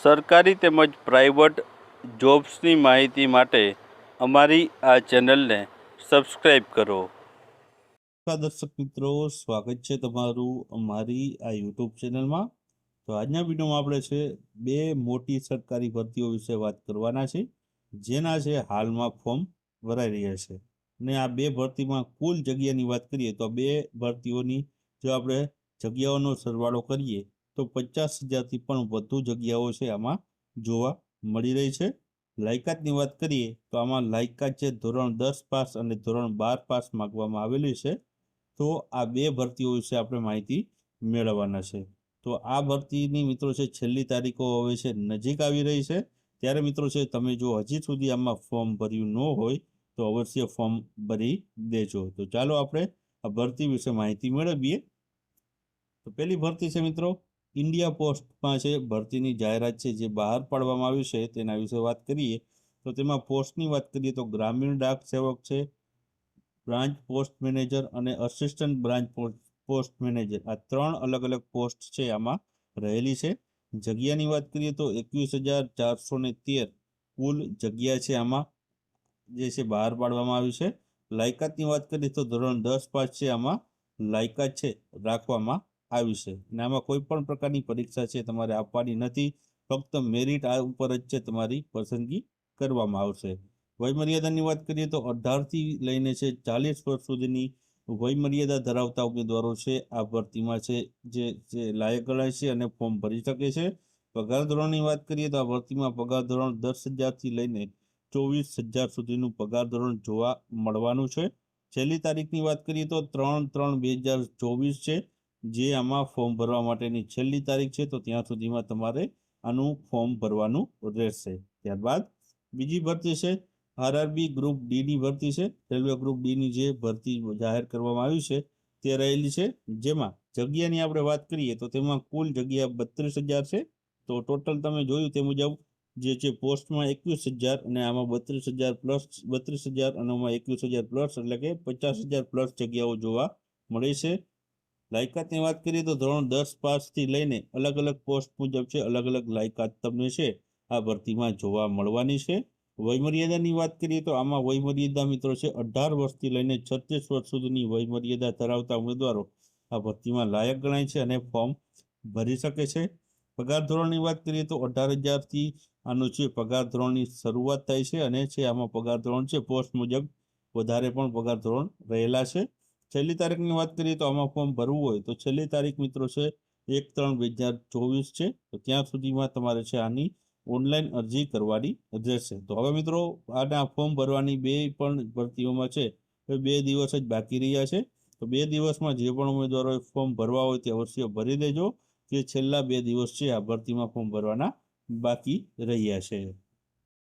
સરકારી તેમજ પ્રાઇવેટ જોબ્સની માહિતી માટે અમારી આ ચેનલને સબસ્ક્રાઇબ કરો. દર્શક મિત્રો, સ્વાગત છે તમારું અમારી આ યુટ્યુબ ચેનલમાં. તો આજના વિડીયોમાં આપણે છે બે મોટી સરકારી ભરતીઓ વિશે વાત કરવાના છે, જેના છે હાલમાં ફોર્મ ભરાઈ રહ્યા છે. અને આ બે ભરતીમાં કુલ જગ્યાની વાત કરીએ તો બે ભરતીઓની જો આપણે જગ્યાઓનો સરવાળો કરીએ તો પચાસ હજારથી પણ વધુ જગ્યાઓ છે આમાં જોવા મળી રહી છે. લાયકાતની વાત કરીએ તો આમાં લાયકાત છે ધોરણ દસ પાસ અને ધોરણ બાર પાસ માગવામાં આવેલી છે. તો આ બે ભરતીઓ વિશે આપણે માહિતી મેળવવાના છે. તો આ ભરતીની મિત્રો છે છેલ્લી તારીખો હવે છે નજીક આવી રહી છે. ત્યારે મિત્રો છે તમે જો હજી સુધી આમાં ફોર્મ ભર્યું ન હોય તો અવશ્ય ફોર્મ ભરી દેજો. તો ચાલો આપણે આ ભરતી વિશે માહિતી મેળવીએ. તો પહેલી ભરતી છે મિત્રો ઇન્ડિયા પોસ્ટમાં છે ભરતીની જાહેરાત છે, જે બહાર પાડવામાં આવ્યું છે, તેના વિશે વાત કરીએ, તો તેમાં પોસ્ટની વાત કરીએ તો ગ્રામીણ ડાક સેવક છે, બ્રાન્ચ પોસ્ટ મેનેજર અને અસિસ્ટન્ટ બ્રાન્ચ પોસ્ટ મેનેજર. આ ત્રણ અલગ અલગ પોસ્ટ છે આમાં રહેલી છે. જગ્યાની વાત કરીએ તો એકવીસ હજાર ચારસો ને તેર કુલ જગ્યા છે આમાં જે છે બહાર પાડવામાં આવ્યું છે. લાયકાતની વાત કરીએ તો ધોરણ દસ પાસ છે આમાં લાયકાત છે રાખવામાં. આવી છે. અને આમાં કોઈ પણ પ્રકારની પરીક્ષા છે તમારે આપવાની નથી. ફક્ત મેરિટ આ ઉપર જ છે તમારી પસંદગી કરવામાં આવશે. વયમર્યાદાની વાત કરીએ તો અઢારથી લઈને છે ચાલીસ વર્ષ સુધીની વયમર્યાદા ધરાવતા ઉમેદવારો છે. આ ભરતીમાં છે જે જે લાયક ગણાય છે અને ફોર્મ ભરી શકે છે. પગાર ધોરણની વાત કરીએ તો આ ભરતીમાં પગાર ધોરણ દસ હજારથી લઈને ચોવીસ હજાર સુધીનું પગાર ધોરણ જોવા મળવાનું છે. છેલ્લી તારીખની વાત કરીએ તો ત્રણ ત્રણ બે હજાર ચોવીસ છે. જે આમાં ફોર્મ ભરવા માટેની છેલ્લી તારીખ છે, તો ત્યાં સુધીમાં તમારે આનું ફોર્મ ભરવાનું રહેશે. ત્યારબાદ બીજી ભરતી છે આરઆરબી ગ્રુપ ડીની ભરતી છે. રેલવે ગ્રુપ ડીની જે ભરતી જાહેર કરવામાં આવી છે, તે રહેલી છે. જેમાં જગ્યાની આપણે વાત કરીએ, તો તેમાં કુલ જગ્યા બત્રીસ હજાર છે. તો ટોટલ તમે જોયું તે મુજબ જે છે પોસ્ટમાં એકવીસ હજાર અને આમાં બત્રીસ હજાર પ્લસ બત્રીસ હજાર અને એકવીસ હજાર પ્લસ એટલે કે પચાસ હજાર પ્લસ જગ્યાઓ જોવા મળે છે. લાયકાતની વાત કરીએ તો ધોરણ દસ પાસથી લઈને અલગ અલગ પોસ્ટ મુજબ છે, અલગ અલગ લાયકાત તમને છે, આ ભરતીમાં જોવા મળવાની છે. વયમર્યાદાની વાત કરીએ તો આમાં વયમર્યાદા મિત્રો છે, અઢાર વર્ષથી લઈને છત્રીસ વર્ષ સુધીની વયમર્યાદા ધરાવતા ઉમેદવારો આ ભરતીમાં લાયક ગણાય છે અને ફોર્મ ભરી શકે છે. પગાર ધોરણની વાત કરીએ તો અઢાર હજારથી આનું છે પગાર ધોરણની શરૂઆત થાય છે અને છે આમાં પગાર ધોરણ છે, પોસ્ટ મુજબ વધારે પણ પગાર ધોરણ રહેલા છે. છેલ્લી તારીખની વાત કરીએ તો આમાં ફોર્મ ભરવું હોય તો છેલ્લી તારીખ મિત્રો છે એક ત્રણ બે હજાર ચોવીસ છે. તો ત્યાં સુધીમાં તમારે છે આની ઓનલાઈન અરજી કરવાની રહેશે. તો હવે મિત્રો આના ફોર્મ ભરવાની બે પણ ભરતીઓમાં છે. એ બે દિવસ જ બાકી રહ્યા છે. તો બે દિવસમાં જે પણ ઉમેદવારોએ ફોર્મ ભરવા હોય તે અવશ્ય ભરી દેજો કે છેલ્લા બે દિવસ છે આ ભરતીમાં ફોર્મ ભરવાના બાકી રહ્યા છે.